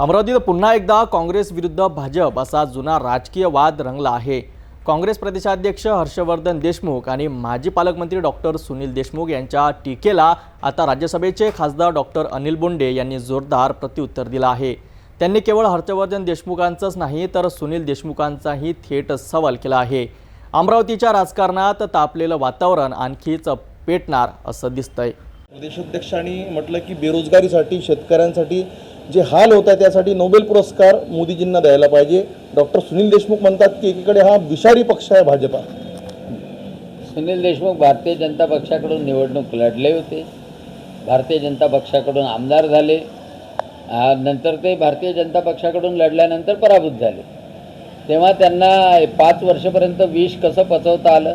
अमरावतीत पुन्हा एकदा काँग्रेस विरुद्ध भाजप असा जुना राजकीय वाद रंगला आहे. काँग्रेस प्रदेशाध्यक्ष हर्षवर्धन देशमुख आणि माजी पालकमंत्री डॉक्टर सुनील देशमुख यांच्या टीकेला आता राज्यसभेचे खासदार डॉक्टर अनिल बोंडे यांनी जोरदार प्रत्युत्तर दिलं आहे. त्यांनी केवळ हर्षवर्धन देशमुखांचंच नाही तर सुनील देशमुखांचाही थेट सवाल केला आहे. अमरावतीच्या राजकारणात तापलेलं वातावरण आणखीच पेटणार असं दिसतंय. प्रदेशाध्यक्षांनी म्हटलं की बेरोजगारीसाठी शेतकऱ्यांसाठी जे हाल होत आहे त्यासाठी नोबेल पुरस्कार मोदीजींना द्यायला पाहिजे. डॉक्टर सुनील देशमुख म्हणतात की एकीकडे हा विषारी पक्ष आहे भाजपा. सुनील देशमुख भारतीय जनता पक्षाकडून निवडणूक लढले होते. भारतीय जनता पक्षाकडून आमदार झाले. नंतर ते भारतीय जनता पक्षाकडून लढल्यानंतर पराभूत झाले. तेव्हा त्यांना पाच वर्षपर्यंत विष कसं पचवता आलं?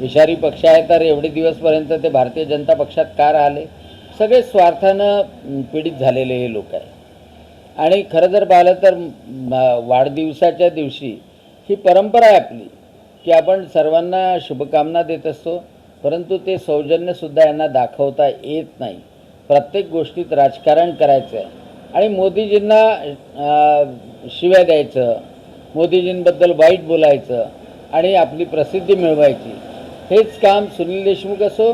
विषारी पक्ष आहे तर एवढे दिवसपर्यंत ते भारतीय जनता पक्षात का राहिले? सगळे स्वार्थानं पीडित झालेले हे लोक आहे आणि खरं जर पाहिलं तर वाढदिवसाच्या दिवशी ही परंपरा आहे आपली की आपण सर्वांना शुभकामना देत असतो परंतु ते सौजन्यसुद्धा यांना दाखवता येत नाही. प्रत्येक गोष्टीत राजकारण करायचं आहे आणि मोदीजींना शिव्या द्यायचं मोदीजींबद्दल वाईट बोलायचं आणि आपली प्रसिद्धी मिळवायची हेच काम सुनील देशमुख असो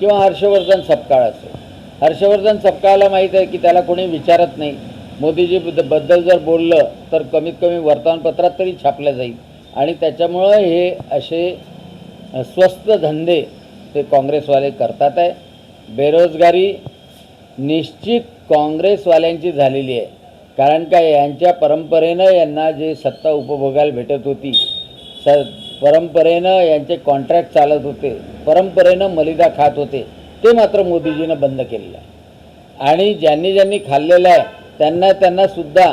किंवा हर्षवर्धन सपकाळ असो. हर्षवर्धन सबकाला माहीत आहे की त्याला कोणी विचारत नाही. मोदीजी बद्दल जर बोललं तर कमीत कमी वर्तमानपत्रात तरी छापलं जाईल. आणि त्याच्यामुळं हे असे स्वस्त धंदे ते काँग्रेसवाले करतात आहे. बेरोजगारी निश्चित काँग्रेसवाल्यांची झालेली आहे. कारण काय यांच्या परंपरेनं यांना जे सत्ता उपभोगायला भेटत होती स परंपरेनं यांचे कॉन्ट्रॅक्ट चालत होते परंपरेनं मलिदा खात होते ते मात्र मोदीजीनं बंद केलेलं आहे. आणि ज्यांनी ज्यांनी खाल्लेलं आहे त्यांना त्यांनासुद्धा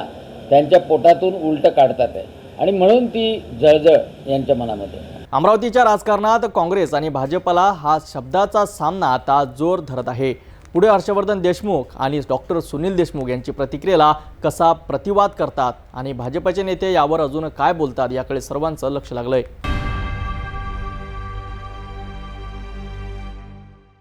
त्यांच्या पोटातून उलटं काढतात आहे. आणि म्हणून ती जळजळ यांच्या मनामध्ये अमरावतीच्या राजकारणात काँग्रेस आणि भाजपला हा शब्दाचा सामना आता जोर धरत आहे. पुढे हर्षवर्धन देशमुख आणि डॉक्टर सुनील देशमुख यांची प्रतिक्रियेला कसा प्रतिवाद करतात आणि भाजपचे नेते यावर अजून काय बोलतात याकडे सर्वांचं लक्ष लागलं आहे